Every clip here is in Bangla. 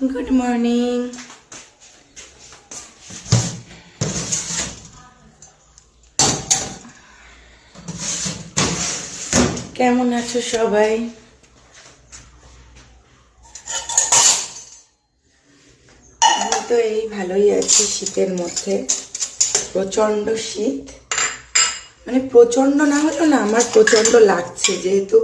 গুড মর্নিং কেমন আছো সবাই? আমি তো এই ভালোই আছি শীতের মধ্যে। প্রচণ্ড শীত। মানে প্রচণ্ড না হলেও না, আমার প্রচণ্ড লাগছে যেহেতু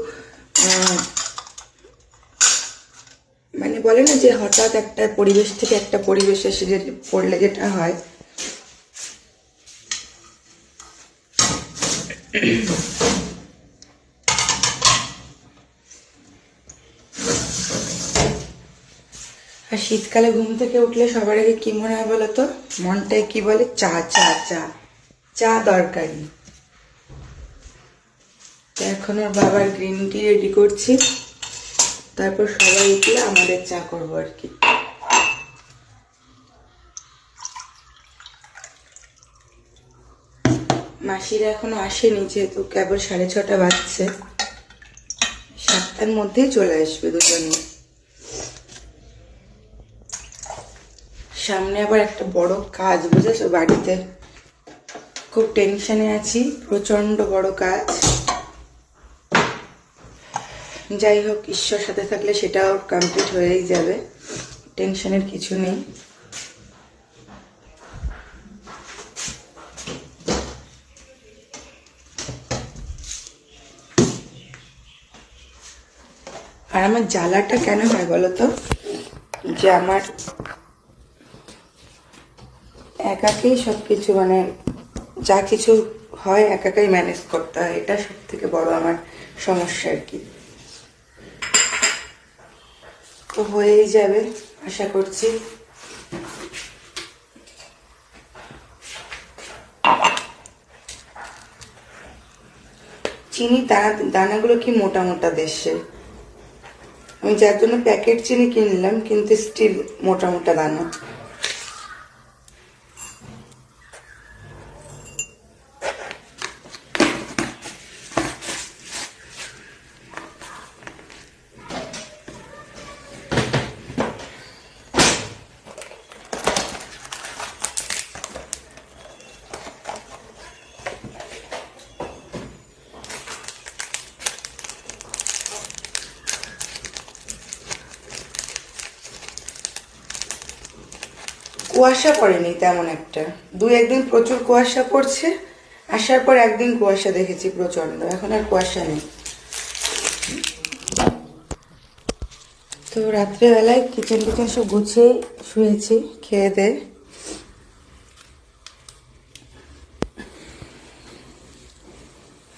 বলে না যে হঠাৎ একটা পরিবেশ থেকে একটা পরিবেশ এসে যে পড়লে যেটা হয়? আর শীতকালে ঘুম থেকে উঠলে সবার আগে কি মনে হয় বলো তো মনটায় কি বলে? চা চা চা। চা দরকারি। এখন ওর বাবার গ্রিন টি রেডি করছি। তারপর সবাই উঠলে আমাদের চা করব আর কি। মাসিরা এখনও আসেনি যেহেতু কেবল সাড়ে ছটা বাজছে। সাতটার মধ্যেই চলে আসবে দুজনে। সামনে আবার একটা বড় কাজ, বুঝেছ? বাড়িতে খুব টেনশনে আছি প্রচণ্ড বড় কাজ। যাই হোক, ঈশ্বর সাথে থাকলে সেটাও কমপ্লিট হয়েই যাবে। টেনশনের কিছু নেই। আর আমার জ্বালাটা কেন হয় বলো তো? যে আমার একাকেই সব কিছু মানে যা কিছু হয় একাকাই ম্যানেজ করতে হয়। এটা সব থেকে বড় আমার সমস্যা আর কি তো হয়েই যাবে, আশা করছি। চিনি, দানা, দানাগুলো কি মোটা মোটা দেশে আমি যার জন্য প্যাকেট চিনি কিনলাম, কিন্তু স্টিল মোটা মোটা দানা। কুয়াশা পড়েনি তেমন একটা। দুই একদিন প্রচুর কুয়াশা পড়ছে, আসার পর একদিন কুয়াশা দেখেছি প্রচণ্ড এখন আর কুয়াশা নেই। তো রাত্রেবেলায় কিচেন টিচেন সব গুছিয়ে শুয়েছি, খেয়ে দে।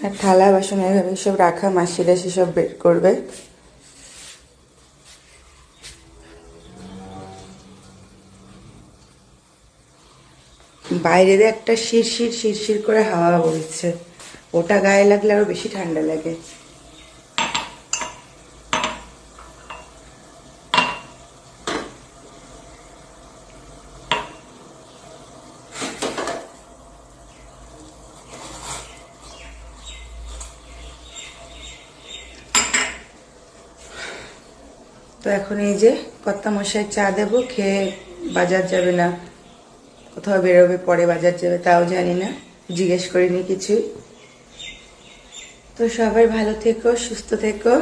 আর থালা বাসন এভাবে সব রাখা, মাসিরা সেসব বের করবে। বাইরে একটা শিরশির শিরশির করে হাওয়া বইছে। ওটা গায়ে লাগলে আরও বেশি ঠান্ডা লাগে। তো এখন এই যে কর্তা মশাই চা দেবো, খেয়ে বাজার যাবে না। কোথাও বেরোবে পরে বাজার যাবে তাও জানি না। জিজ্ঞেস করিনি কিছুই। তো সবাই ভালো থেকো, সুস্থ থেকো।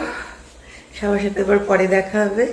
সবার সাথে পরে দেখা হবে।